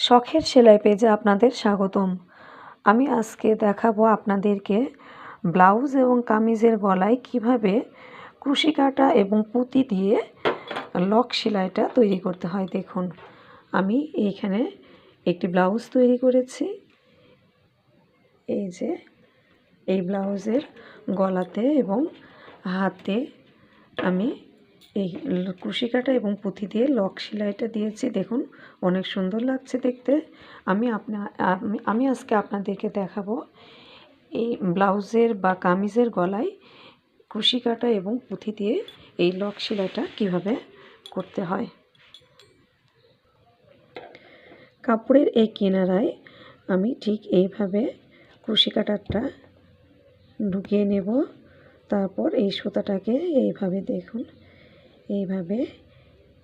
শখের সেলাই পেজে আপনাদের স্বাগতম। আমি আজকে দেখাবো আপনাদেরকে ব্লাউজ এবং কামিজের গলায় কীভাবে ক্রুশি কাটা এবং পুঁতি দিয়ে লক সেলাইটা তৈরি করতে হয়। দেখুন, আমি এইখানে একটি ব্লাউজ তৈরি করেছি। এই যে, এই ব্লাউজের গলাতে এবং হাতে আমি এই কুশি কাটা এবং পুঁথি দিয়ে লক সেলাইটা দিয়েছি। দেখুন, অনেক সুন্দর লাগছে দেখতে। আমি আপনা, আমি- আজকে আপনাদেরকে দেখাবো এই ব্লাউজের বা কামিজের গলায় কুশি কাটা এবং পুঁথি দিয়ে এই লক সেলাইটা কীভাবে করতে হয়। কাপড়ের এই কিনারায় আমি ঠিক এইভাবে কুশি কাটারটা ঢুকিয়ে নেব। তারপর এই সুতাটাকে এইভাবে দেখুন। এইভাবে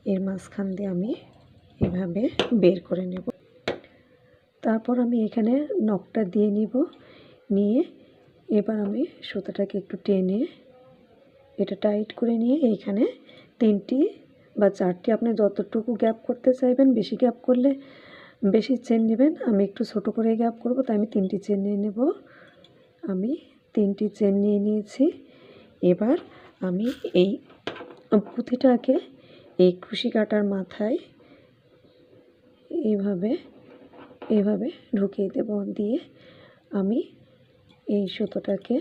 এর মাঝখান দিয়ে আমি এভাবে বের করে নেব। তারপর আমি এখানে নখটা দিয়ে নিব। নিয়ে এবার আমি সুতাটাকে একটু টেনে এটা টাইট করে নিয়ে এইখানে তিনটি বা চারটি, আপনি যতটুকু গ্যাপ করতে চাইবেন বেশি গ্যাপ করলে বেশি চেন নেবেন। আমি একটু ছোট করে গ্যাপ করব, তাই আমি তিনটি চেন নিয়ে নেব। আমি তিনটি চেন নিয়ে নিয়েছি। এবার আমি এই পুঁথিটাকে এই খুশি কাটার মাথায় এইভাবে এইভাবে ঢুকিয়ে দেব, দিয়ে আমি এই সুতোটাকে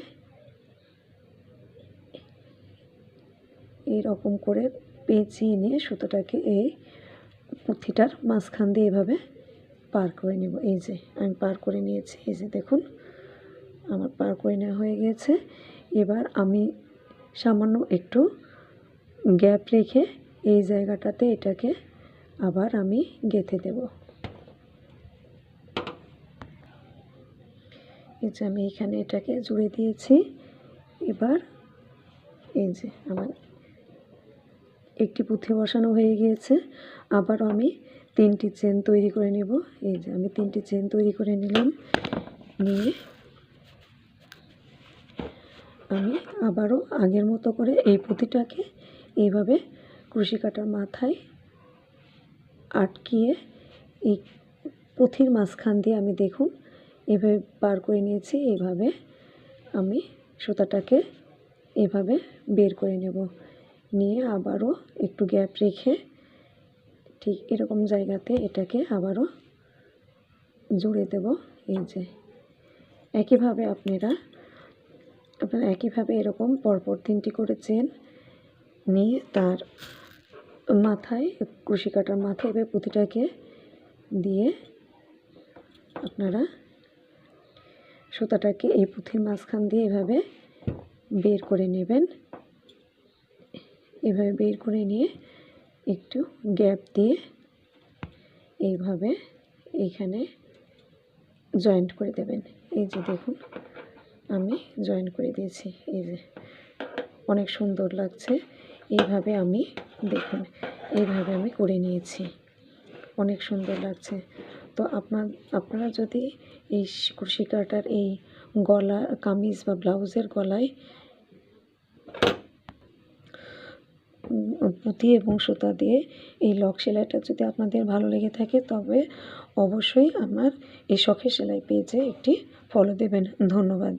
এরকম করে পেঁচিয়ে নিয়ে সুতোটাকে এই পুঁথিটার মাঝখান দিয়ে এভাবে পার করে নেব। এই যে, আমি পার করে নিয়েছি। এই যে দেখুন, আমার পার করে নেওয়া হয়ে গেছে এবার আমি সামান্য একটু গ্যাপ রেখে এই জায়গাটাতে এটাকে আবার আমি গেঁথে দেব। এই যে আমি এখানে এটাকে জুড়ে দিয়েছি। এবার এই যে আমার একটি পুঁথি বসানো হয়ে গিয়েছে। আবার আমি তিনটি চেন তৈরি করে নেব। এই যে আমি তিনটি চেন তৈরি করে নিলাম। নিয়ে আমি আবারও আগের মতো করে এই পুঁতিটাকে এইভাবে কুশি কাটার মাথায় আটকিয়ে এই পুঁথির মাঝখান দিয়ে আমি দেখুন, এভাবে বার করে নিয়েছি, এইভাবে আমি সুতাটাকে এভাবে বের করে নেব। নিয়ে আবারও একটু গ্যাপ রেখে ঠিক এরকম জায়গাতে এটাকে আবারও জুড়ে দেব। এই যে একইভাবে আপনারা আপনারা একইভাবে এরকম পরপর তিনটি করে চেন নিয়ে তার মাথায়, কুশি কাটার মাথায় এবার পুঁতিটাকে দিয়ে আপনারা সুতাটাকে এই পুঁথির মাঝখান দিয়ে এভাবে বের করে নেবেন। এভাবে বের করে নিয়ে একটু গ্যাপ দিয়ে এইভাবে এইখানে জয়েন্ট করে দেবেন। এই যে দেখুন, আমি জয়েন্ট করে দিয়েছি। এই যে, অনেক সুন্দর লাগছে। এইভাবে আমি, দেখুন, এইভাবে আমি করে নিয়েছি। অনেক সুন্দর লাগছে। তো আপনার, আপনারা যদি এই কুশি কাটার এই গলা, কামিজ বা ব্লাউজের গলায় পুঁতি এবং সুতা দিয়ে এই লক সেলাইটা যদি আপনাদের ভালো লেগে থাকে, তবে অবশ্যই আমার এই শখের সেলাই পেজে একটি ফলো দেবেন। ধন্যবাদ।